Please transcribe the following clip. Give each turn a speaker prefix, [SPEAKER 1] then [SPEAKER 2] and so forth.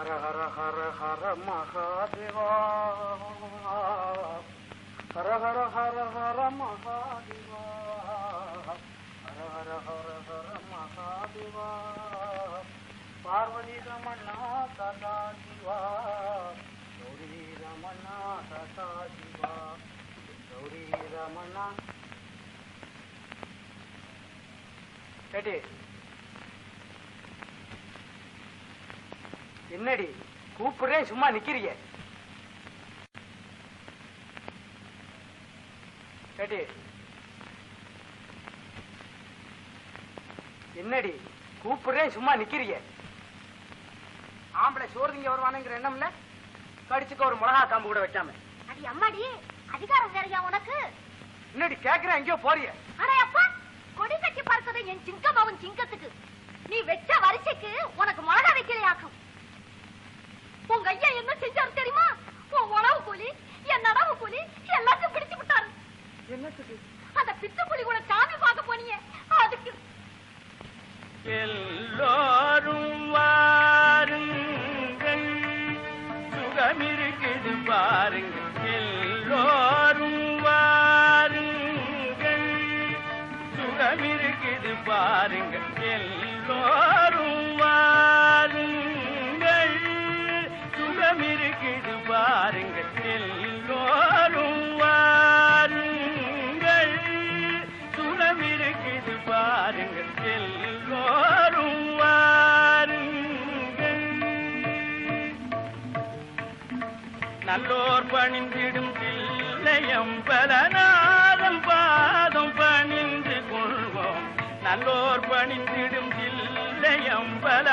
[SPEAKER 1] ஹர ஹர ஹர ஹர மகாதேவா. ஹர ஹர ஹர ஹர மகாதேவா. ஹர ஹர ஹர ஹர மகாதேவா. பார்வதி ரமணா சதா சிவா கௌரி ரமணா சதா சிவா கௌரி ரமணா கேட்டி. என்னடி கூப்பிடுறேன் சும்மா நிக்கிறிய? கேட்டி என்னடி கூப்பிடுறேன் சும்மா நிக்கிறிய? ஆம்பளை சோறுதிங்க வருவானுங்கிற எண்ணம் இல்ல கடிச்சுக்க ஒரு மிளகா காம்பு கூட வைக்காம.
[SPEAKER 2] அடி அம்மாடி அதிகாரம் வேறையா உனக்கு?
[SPEAKER 1] என்னடி கேக்குறேன் எங்கேயோ போறிய?
[SPEAKER 2] அடே அப்பா கொடி கட்டி பறக்குது என் சிங்கம் அவன் கூலி எல்லாத்தையும் பிடிச்சு விட்டாரு.
[SPEAKER 1] என்னத்துக்கு?
[SPEAKER 2] அந்த பித்து புலி கூட சாமி பார்க்க போனீங்க. அதுக்கு.
[SPEAKER 3] எல்லோரும் வாருங்கள். சுகமிருக்குது பாருங்கள். எல்லோரும் வாருங்கள். பாருங்கள். எல்லோரும் வாருங்கள். நல்லோர் பணிந்திடும் தில்லையம் பலநாதம் பாதம் பணிந்து கொள்வோம். நல்லோர் பணிந்திடும் தில்லையம் பல